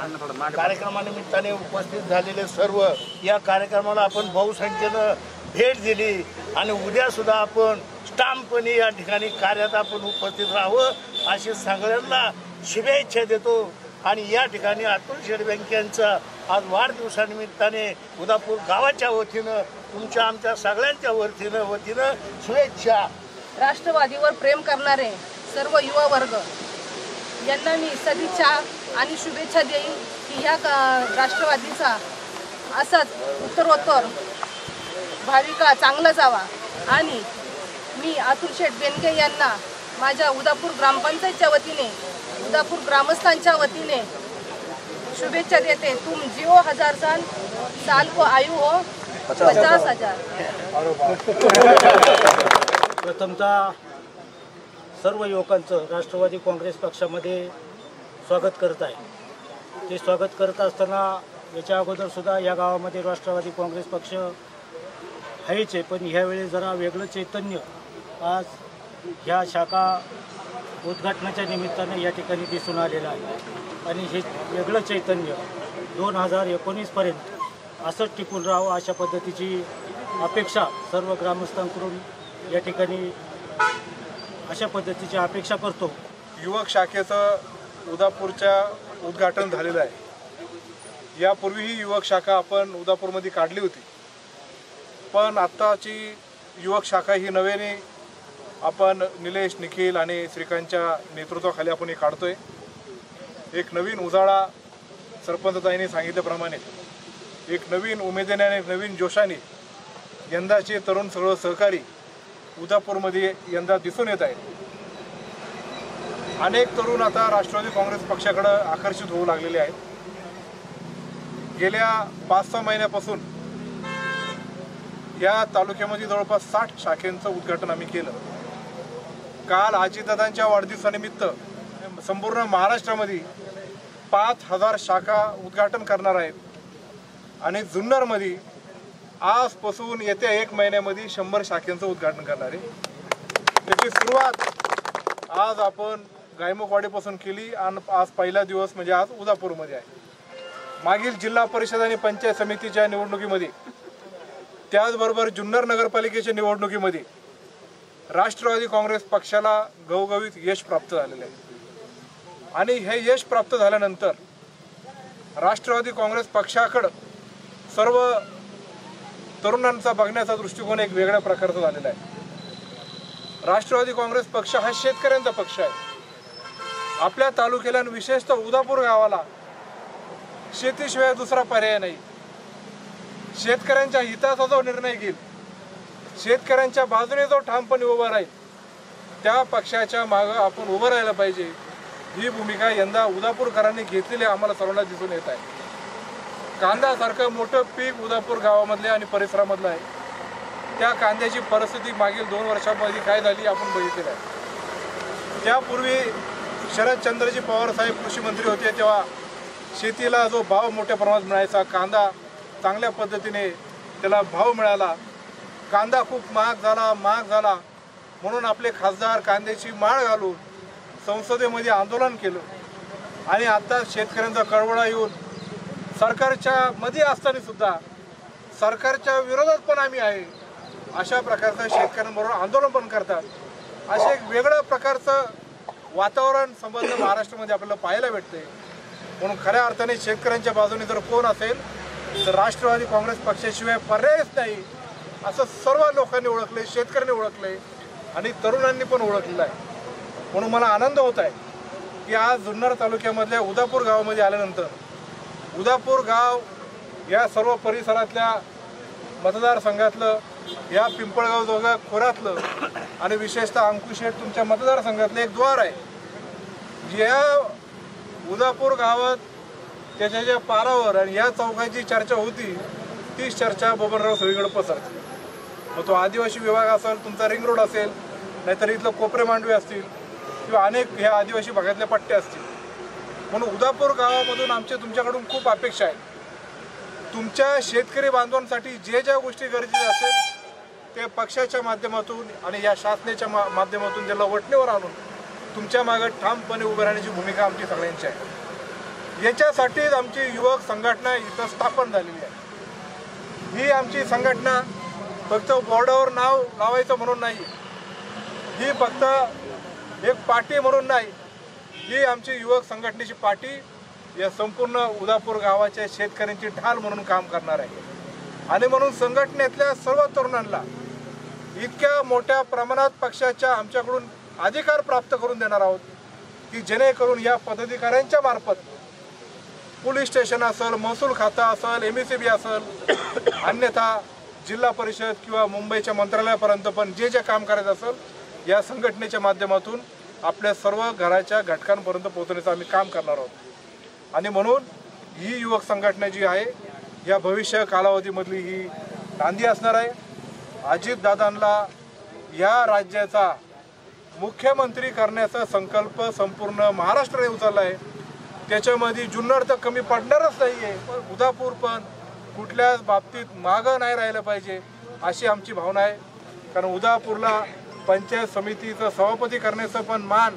कार्यक्रमानिमित्ताने उपस्थित झालेले सर्व या कार्यक्रमाला आपण बहुसंख्येनं भेट दिली आणि उद्या सुद्धा आपण स्टाम्पनी या ठिकाणी कार्यात आपण उपस्थित राहावं अशी सगळ्यांना शुभेच्छा देतो. आणि या ठिकाणी अतुल शेड बँक यांचा आज वाढदिवसानिमित्ताने उदापूर गावाच्या वतीनं तुमच्या आमच्या सगळ्यांच्या वतीनं वतीनं शुभेच्छा. राष्ट्रवादीवर प्रेम करणारे सर्व युवा वर्ग यांना मी सदिच्छा आणि शुभेच्छा देईन की ह्या का- राष्ट्रवादीचा असाच उत्तरोत्तर भाविका चांगला जावा. आणि मी अतुल शेठ बेनके यांना माझ्या उदापूर ग्रामपंचायतच्या वतीने उदापूर ग्रामस्थांच्या वतीने शुभेच्छा देते. तुम जिओ हजार साल साल को आयु हो पचास हजार. प्रथमतः सर्व युवकांचं राष्ट्रवादी काँग्रेस पक्षामध्ये स्वागत करत आहे. ते स्वागत करत असताना याच्या अगोदरसुद्धा या गावामध्ये राष्ट्रवादी काँग्रेस पक्ष आहेच आहे. पण ह्यावेळी जरा वेगळं चैतन्य आज ह्या शाखा उद्घाटनाच्या निमित्तानं या ठिकाणी दिसून आलेलं आहे. आणि हे वेगळं चैतन्य दोन हजार एकोणीसपर्यंत असंच टिकून राहावं अशा पद्धतीची अपेक्षा सर्व ग्रामस्थांकडून या ठिकाणी अशा पद्धतीची अपेक्षा करतो. युवक शाखेचं उदापूरच्या उद्घाटन झालेलं आहे. यापूर्वी ही युवक शाखा आपण उदापूरमध्ये काढली होती. पण आत्ताची युवक शाखा ही नव्याने आपण निलेश निखिल आणि श्रीकांतच्या नेतृत्वाखाली आपण हे काढतो आहे एक नवीन उजाळा सरपंचताईने सांगितल्याप्रमाणे एक नवीन उमेदीने आणि नवीन जोशाने यंदाचे तरुण सगळं सहकारी उदापूरमध्ये यंदा दिसून येत आहेत. अनेक तरुण आता राष्ट्रवादी काँग्रेस पक्षाकडं आकर्षित होऊ लागलेले आहेत. गेल्या पाच सहा महिन्यापासून या तालुक्यामध्ये जवळपास साठ शाखेचं उद्घाटन आम्ही केलं. काल आजीदादांच्या वाढदिवसानिमित्त संपूर्ण महाराष्ट्रामध्ये पाच हजार शाखा उद्घाटन करणार आहेत. आणि जुन्नरमध्ये आजपासून येत्या एक महिन्यामध्ये शंभर शाखेचं उद्घाटन करणार आहे. त्याची सुरुवात आज आपण गायमुखवाडीपासून केली आणि आज पहिला दिवस म्हणजे आज उदापूरमध्ये आहे. मागील जिल्हा परिषद आणि पंचायत समितीच्या निवडणुकीमध्ये त्याचबरोबर जुन्नर नगरपालिकेच्या निवडणुकीमध्ये राष्ट्रवादी काँग्रेस पक्षाला गवगवीत यश प्राप्त झालेले आहे. आणि हे यश प्राप्त झाल्यानंतर राष्ट्रवादी काँग्रेस पक्षाकडं सर्व तरुणांचा बघण्याचा दृष्टिकोन एक वेगळ्या प्रकारचा झालेला आहे. राष्ट्रवादी काँग्रेस पक्ष हा शेतकऱ्यांचा पक्ष आहे. आपल्या तालुक्याला आणि विशेषतः उदापूर गावाला शेतीशिवाय दुसरा पर्याय नाही. शेतकऱ्यांच्या हिताचा जो निर्णय घेईल शेतकऱ्यांच्या बाजूने जो ठामपणे उभा राहील त्या पक्षाच्या मागं आपण उभं राहायला पाहिजे. ही भूमिका यंदा उदापूरकरांनी घेतलेली आम्हाला सर्वांना दिसून येत आहे. कांद्यासारखं मोठं पीक उदापूर गावामधले आणि परिसरामधलं आहे. त्या कांद्याची परिस्थिती मागील दोन वर्षामध्ये काय झाली आपण बघितलेलं आहे. त्यापूर्वी शरदचंद्रजी पवारसाहेब कृषी मंत्री होते तेव्हा शेतीला जो भाव मोठ्या प्रमाणात मिळायचा कांदा चांगल्या पद्धतीने त्याला भाव मिळाला कांदा खूप महाग झाला महाग झाला म्हणून आपले खासदार कांद्याची माळ घालून संसदेमध्ये आंदोलन केलं. आणि आता शेतकऱ्यांचा कळवळा येऊन सरकारच्या मध्ये असताना सुद्धा सरकारच्या विरोधात पण आम्ही आहे. अशा प्रकारचं शेतकऱ्यांबरोबर आंदोलन पण करतात. असे एक वेगळ्या प्रकारचं वातावरण संबंध महाराष्ट्रामध्ये आपल्याला पाहायला भेटते म्हणून खऱ्या अर्थाने शेतकऱ्यांच्या बाजूने जर कोण असेल तर राष्ट्रवादी काँग्रेस पक्षाशिवाय पर्यायच नाही. असं सर्व लोकांनी ओळखले शेतकऱ्यांनी ओळखले आणि तरुणांनी पण ओळखलेलं आहे. म्हणून मला आनंद होत आहे की आज जुन्नर तालुक्यामधल्या उदापूर गावामध्ये आल्यानंतर उदापूर गाव या सर्व परिसरातल्या मतदारसंघातलं या पिंपळगाव दोघा खोऱ्यातलं आणि विशेषतः अंकुशेठ तुमच्या मतदारसंघातलं एक द्वार आहे. या उदापूर गावात त्याच्या ज्या पारावर आणि या चौकाची चर्चा होती तीच चर्चा बबनराव सगळीकडे पसरते. मग तो आदिवासी विभाग असेल तुमचा रिंग रोड असेल नाहीतर इथलं कोपरे मांडवे असतील किंवा अनेक ह्या आदिवासी भागातल्या पट्टे असतील. म्हणून उदापूर गावामधून आमचे तुमच्याकडून खूप अपेक्षा आहे तुमच्या शेतकरी बांधवांसाठी जे ज्या गोष्टी गरजेच्या असेल ते पक्षाच्या माध्यमातून आणि या शासनाच्या मा माध्यमातून त्याला वटणीवर आणून तुमच्या मागे ठामपणे उभे राहण्याची भूमिका आमची सगळ्यांची आहे. याच्यासाठीच आमची युवक संघटना इथं स्थापन झालेली आहे. ही आमची संघटना फक्त बोर्डावर नाव लावायचं म्हणून नाही. ही फक्त एक पार्टी म्हणून नाही. ही आमची युवक संघटनेची पार्टी या संपूर्ण उदापूर गावाच्या शेतकऱ्यांची ढाल म्हणून काम करणार आहे. आणि म्हणून संघटनेतल्या सर्व तरुणांना इतक्या मोठ्या प्रमाणात पक्षाच्या आमच्याकडून अधिकार प्राप्त करून देणार आहोत की जेणेकरून या पदाधिकाऱ्यांच्या मार्फत पोलीस स्टेशन असेल महसूल खाता असेल एम एस बी असेल अन्यथा जिल्हा परिषद किंवा मुंबईच्या मंत्रालयापर्यंत पण जे जे काम करायचं असेल या संघटनेच्या माध्यमातून आपल्या सर्व घराच्या घटकांपर्यंत पोहोचण्याचं आम्ही काम करणार आहोत. आणि म्हणून ही युवक संघटना जी आहे या भविष्य कालावधीमधली ही नांदी असणार आहे. अजितदादांना या राज्याचा मुख्यमंत्री करण्याचा संकल्प संपूर्ण महाराष्ट्राने उचलला आहे त्याच्यामध्ये जुन्नर तर कमी पडणारच नाही आहे पण उदापूर पण कुठल्याच बाबतीत मागं नाही राहिलं पाहिजे अशी आमची भावना आहे. कारण उदापूरला पंचायत समितीचं सभापती करण्याचं पण मान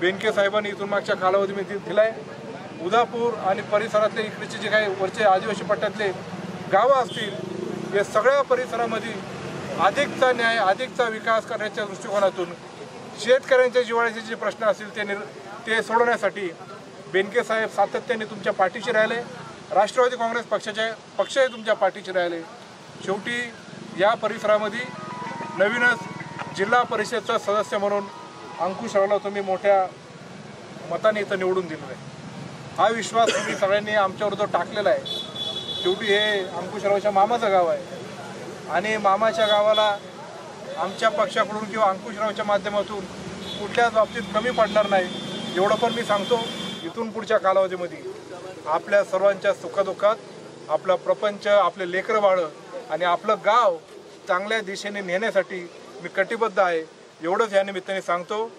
बेनके साहेबांनी इथून मागच्या कालावधीमध्ये दिला आहे उदापूर आणि परिसरातले इकडचे जे काही वरचे आदिवासी पट्ट्यातले गावं असतील या सगळ्या परिसरामध्ये अधिकचा न्याय अधिकचा विकास करण्याच्या दृष्टिकोनातून शेतकऱ्यांच्या जिवाळ्याचे जे प्रश्न असतील ते निर ते सोडवण्यासाठी बेनके साहेब सातत्याने तुमच्या पाठीशी राहिले. राष्ट्रवादी काँग्रेस पक्षाचे पक्षही तुमच्या पाठीशी राहिले. शेवटी या परिसरामध्ये नवीनच जिल्हा परिषदचा सदस्य म्हणून अंकुशरावला तुम्ही मोठ्या मताने इथं निवडून दिलेलं आहे. हा विश्वास तुम्ही सगळ्यांनी आमच्यावर जो टाकलेला आहे शेवटी हे अंकुशरावच्या मामाचं गाव आहे. आणि मामाच्या गावाला आमच्या पक्षाकडून किंवा अंकुशरावच्या माध्यमातून कुठल्याच बाबतीत कमी पडणार नाही एवढं पण मी सांगतो इथून पुढच्या कालावधीमध्ये आपल्या सर्वांच्या सुखदुःखात आपला प्रपंच आपले लेकरं बाळं आणि आपलं गाव चांगल्या दिशेने नेण्यासाठी मी कटिबद्ध आहे एवढंच या निमित्ताने सांगतो.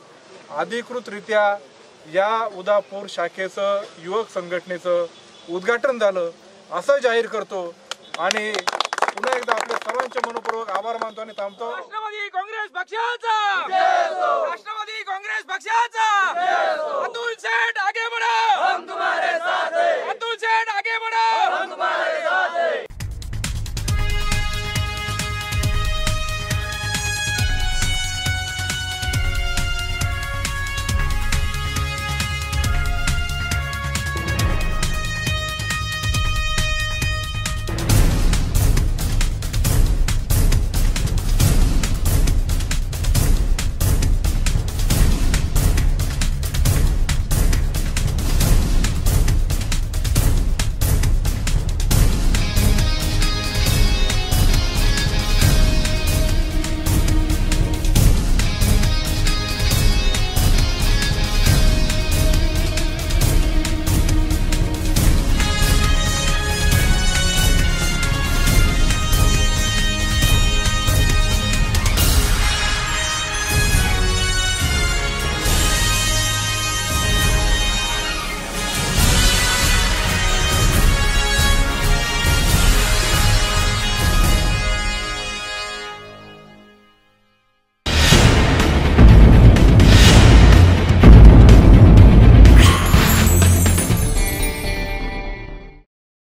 अधिकृतरित्या या उदापूर शाखेचं युवक संघटनेचं उद्घाटन झालं असं जाहीर करतो. आणि पुन्हा एकदा आपले सर्वांचे मनपूर्वक आभार मानतो आणि थांबतो. राष्ट्रवादी काँग्रेस पक्षाचा! राष्ट्रवादी काँग्रेस पक्षाचा! अतुल शेठ